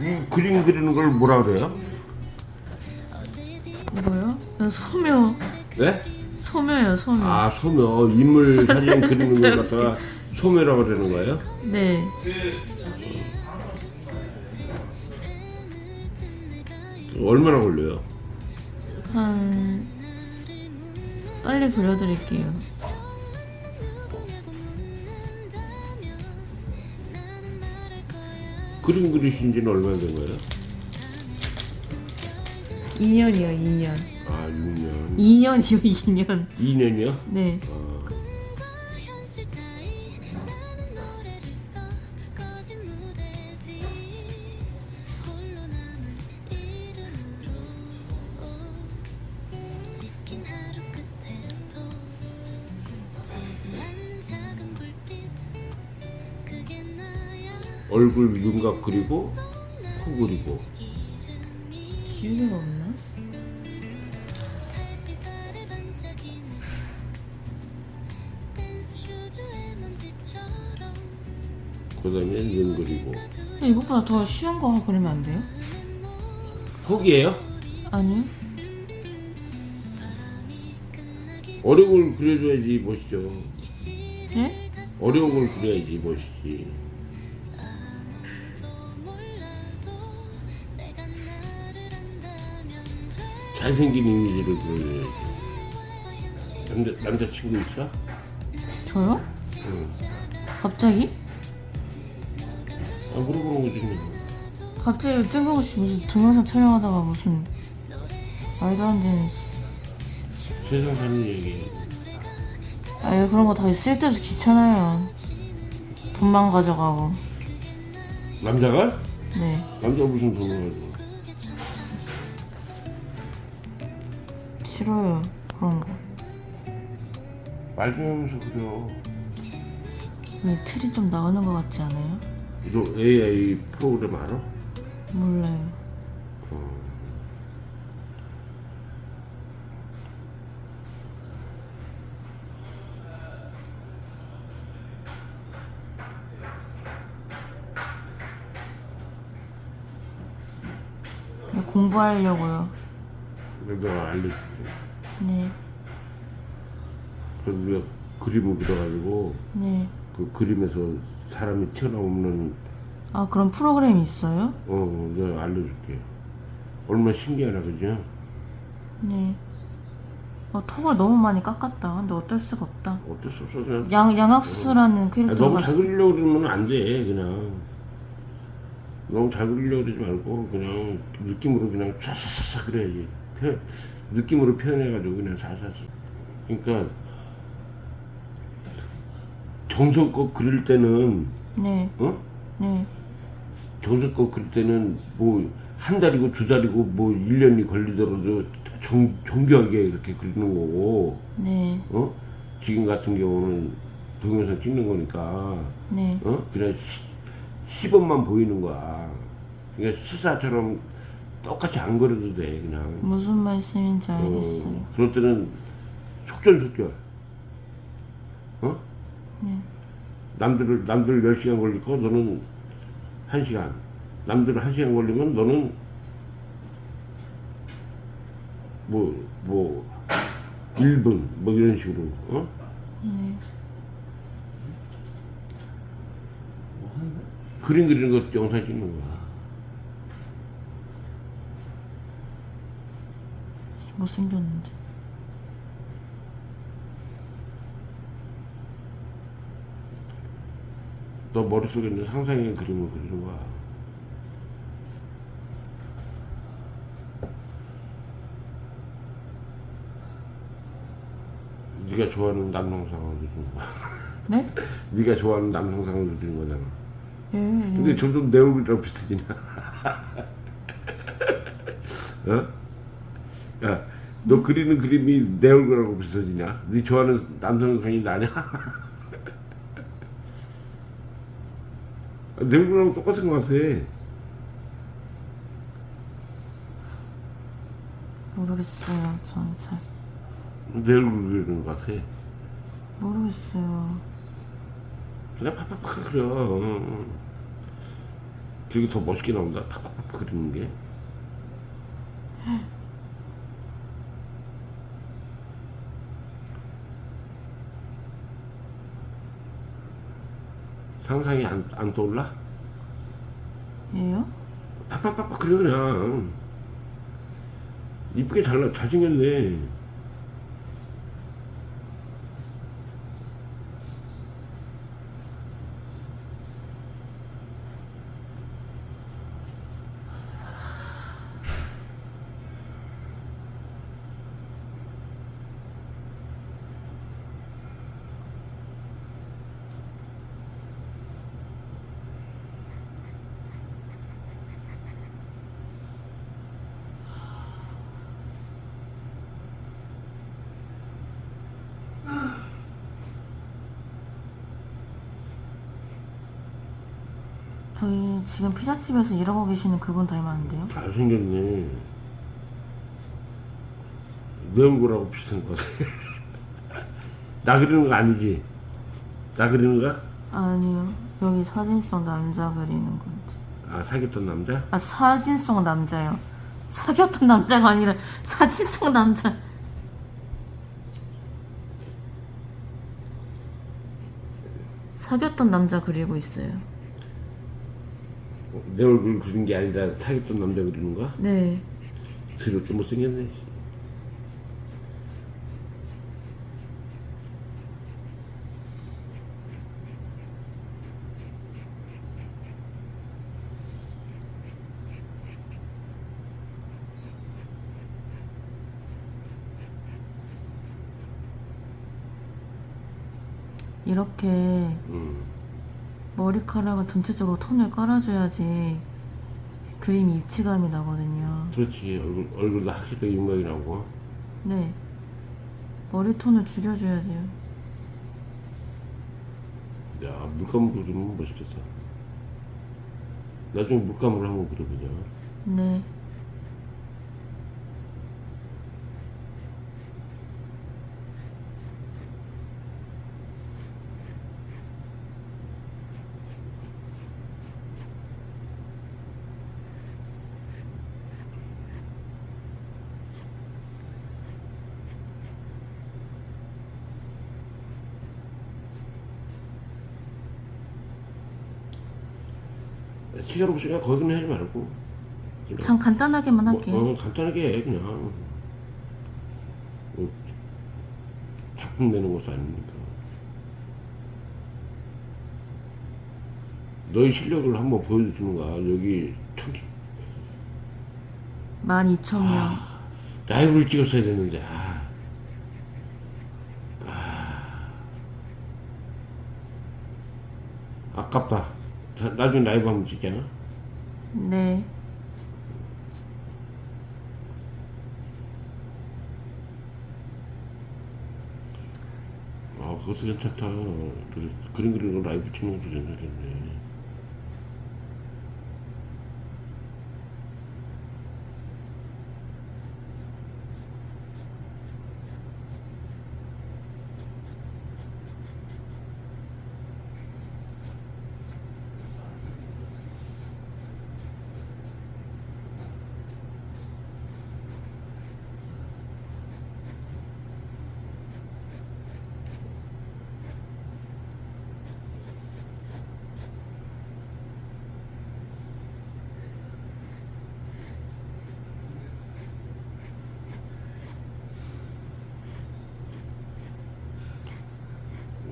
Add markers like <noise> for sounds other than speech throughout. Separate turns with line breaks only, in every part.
이 그림 그리는 걸 뭐라 그래요?
뭐요? 소묘
네?
소묘요 소묘
아 소묘 인물 <laughs> 사진 그리는 걸 갖다가 소묘라고 그러는 거예요?
네
얼마나 걸려요?
한 빨리 그려드릴게요
그림 그리신 지는 얼마나 된 거예요?
2년이요 2년.
아 6년.
2년이요 2년.
2년이요?
네.
어, 얼굴 윤곽 그리고 코 그리고
기억이 없나?
햇빛 아래 반짝이는 댄스 슈즈의 먼지처럼
그 다음에 눈 그리고
근데 이것보다 더 쉬운 거 그리면 안 돼요?
포기해요?
아니요
어려운 걸 그려줘야지 멋있죠
네?
어려운 걸 그려야지 멋있지 잘생긴 이미지를 그려줘야지 남자, 남자친구 있어?
저요?
응.
갑자기?
아 물어보는 거지 뭐.
갑자기 뜬금없이 무슨 동영상 촬영하다가 무슨 말도 안 되는
세상 사는 얘기
아유 그런 거 다 쓸데도 귀찮아요 돈만 가져가고
남자가?
네
남자가 무슨 돈을 가지고
싫어요 그런 거
말 좀 하면서 그려
왜 틀이 좀 나오는 것 같지 않아요?
너 AI 프로그램 알아?
몰라요
어.
근데 공부하려고요
내가 알려줄게
네
그래서 우리가 그림을 그려가지고
네.
그 그림에서 사람이 튀어나오는
아 그런 프로그램이 있어요?
어 내가 알려줄게 얼마나 신기하나 그죠?
네. 어, 턱을 너무 많이 깎았다. 근데 어쩔 수가 없다.
어쩔 수 없어 그냥
양 양악수라는
아,
캐릭터가
너무 잘
있어.
그리려고 그러면 안 돼 그냥 너무 잘 그리려고 그러지 말고 그냥 느낌으로 그냥 촤촤촤 그래야지 표, 느낌으로 표현해가지고 그냥 사사사 그러니까 정성껏 그릴 때는
네,
어?
네,
정성껏 그릴 때는 뭐 한 달이고 두 달이고 뭐 1년이 걸리더라도 정, 정교하게 이렇게 그리는 거고
네,
어? 지금 같은 경우는 동영상 찍는 거니까
네.
어? 그냥 시, 시범만 보이는 거야. 그냥 수사처럼 똑같이 안 그려도 돼, 그냥.
무슨 말씀인지
어,
알겠어요.
그럴 때는 속전속결. 어?
네.
남들을, 남들 10시간 걸릴 거 너는 1시간. 남들 1시간 걸리면 너는 뭐, 뭐, 1분, 뭐 이런 식으로, 어?
네.
그림 그리는 것도 영상 찍는 거야.
못생겼는데.
너 머릿속에 있는 상상의 그림을 그리는 거야. 네가 좋아하는 남성상을 그리는 거야.
네? <laughs>
네가 좋아하는 남성상을 그리는 거잖아.
예, 예.
근데 점점 내 얼굴이랑 비슷해지냐? <laughs> 어? 야, 너 그리는 그림이 내 얼굴하고 비슷해지냐? 네 좋아하는 남성상이 나냐? <laughs> 내 얼굴하고 똑같은 것 같아.
모르겠어요. 전 잘.
내 얼굴 그리는 것 같아.
모르겠어요.
그냥 팍팍팍 그려. 그리고 더 멋있게 나온다. 팍팍팍 그리는 게. <laughs> 상상이 안, 안 떠올라?
예요?
팍팍팍팍 그려 그냥 이쁘게 잘 나- 잘생겼네
저희 지금 피자집에서 일하고 계시는 그분 닮았는데요?
잘생겼네 내 얼굴하고 비슷한 것 같아 <laughs> 나 그리는 거 아니지? 나 그리는 거야?
아니요. 여기 사진 속 남자 그리는 건데.
아 사귀었던 남자?
아, 사진 속 남자요. 사귀었던 남자가 아니라 사진 속 남자. 사귀었던 남자 그리고 있어요.
어, 내 얼굴 그린 게 아니라 사귀었던 남자 그리는 거야?
네.
더럽게 못생겼네
이렇게
음.
머리카락을 전체적으로 톤을 깔아줘야지 그림이 입체감이 나거든요.
그렇지 얼굴, 얼굴도 확실하게 윤곽이 나고
네. 머리 톤을 줄여줘야 돼요.
야 물감으로 그리면 멋있겠다 나중에 물감으로 한번 그려보자
네.
시간 없으니까 거기는 하지 말고 그냥
참 간단하게만
뭐,
할게요.
어, 간단하게 해 그냥 뭐, 작품 내는 것도 아니니까 너의 실력을 한번 보여주는 거야 여기 청
12,000명.
라이브를 찍었어야 되는데 아. 아. 아깝다 자, 나중에 라이브 한번 찍자
네.
아 그것도 괜찮다. 그래, 그림 그리는 거 라이브 찍는 것도 괜찮겠네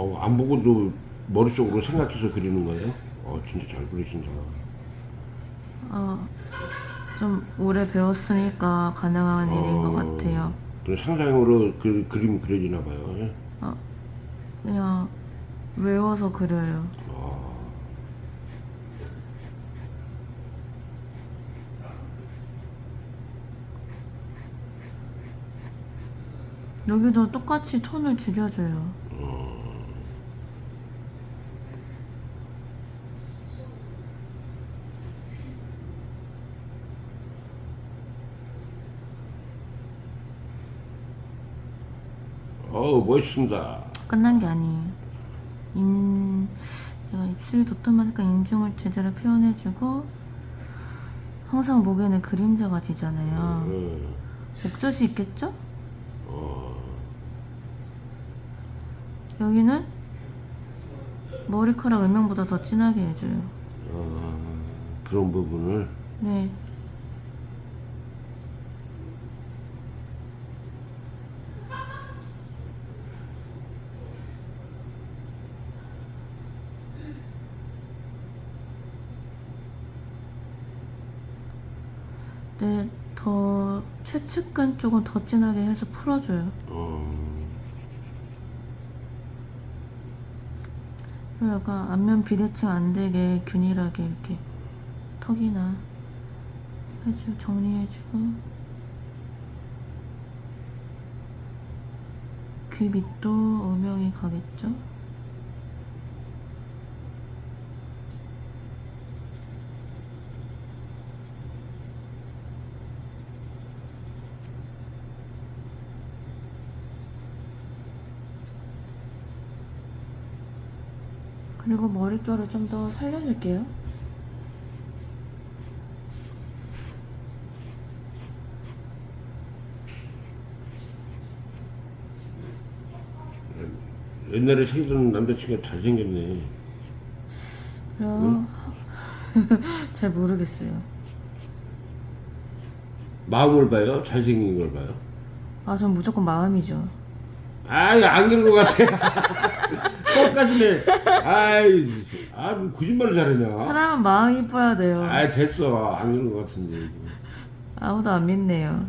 어, 안 보고도 머릿속으로 생각해서 그리는 거예요? 어, 진짜 잘 그리신다.
어, 좀 오래 배웠으니까 가능한 일인 것
어,
같아요.
그래, 상상으로 그, 그림 그려지나 봐요. 예?
그냥 외워서 그려요.
아,
여기도 똑같이 톤을 줄여줘요.
어우, 멋있습니다.
끝난 게 아니에요. 인, 입술이 도톰하니까 인중을 제대로 표현해주고, 항상 목에는 그림자가 지잖아요.
어,
목젖이 있겠죠?
어,
여기는 머리카락 음영보다 더 진하게 해줘요.
어, 그런 부분을
네. 네, 더 최 측근 쪽은 더 진하게 해서 풀어줘요.
어,
그리고 약간 안면 비대칭 안 되게 균일하게 이렇게 턱이나 해주 정리해주고 귀 밑도 음영이 가겠죠? 그리고 머릿결을 좀 더 살려줄게요.
옛날에 생전 남자친구가 잘생겼네.
그럼 <laughs> 잘 모르겠어요.
마음을 봐요? 잘생긴 걸 봐요?
아, 전 무조건 마음이죠.
아이 안 그런 것 같아. <laughs> 똑같이네. 아이, 아 거짓말을 잘하냐?
사람은 마음이 이뻐야 돼요.
아 됐어 안 그런 것 같은데.
아무도 안 믿네요.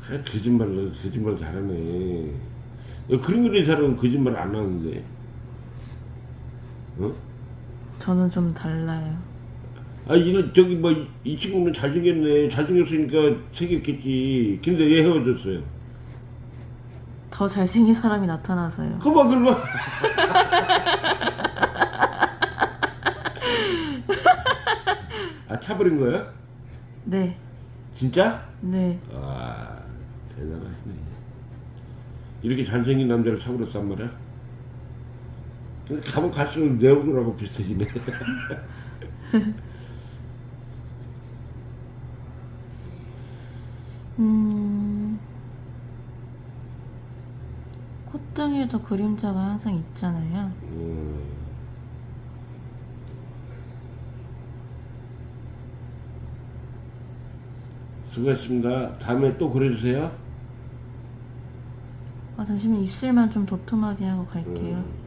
그래, 거짓말을 거짓말 잘하네. 야, 그림 그리는 사람은 거짓말 안 하는데. 어?
저는 좀 달라요.
아 이거 저기 뭐이 친구는 잘생겼네. 잘생겼으니까 생겼겠지. 근데 왜 헤어졌어요?
더 잘생긴 사람이 나타나서요.
그만 그거. <laughs> 아 차버린 거야?
네,
진짜?
네.
아 대단하시네. 이렇게 잘생긴 남자를 차버렸단 말이야? 근데 가면 갈수록 내 얼굴하고 비슷해지네. <laughs>
음, 콧등에도 그림자가 항상 있잖아요.
음. 수고했습니다. 다음에 또 그려주세요.
아, 잠시만 입술만 좀 도톰하게 하고 갈게요.
음.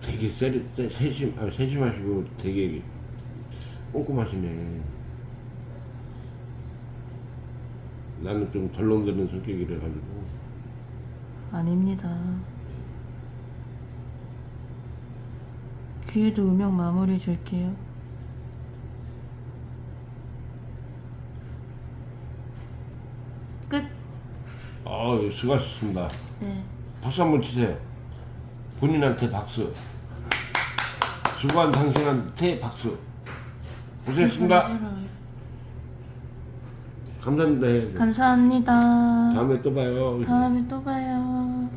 되게 세리, 세, 세심, 아, 세심하시고 되게 꼼꼼하시네. 나는 좀 덜렁대는 성격이라 가지고.
아닙니다. 귀에도 음영 마무리 줄게요. 끝.
아, 수고하셨습니다.
네.
박수 한 번 치세요. 본인한테 박수. 수고한 당신한테 박수. 고생했습니다. 감사합니다.
감사합니다.
다음에 또 봐요.
다음에 또 봐요.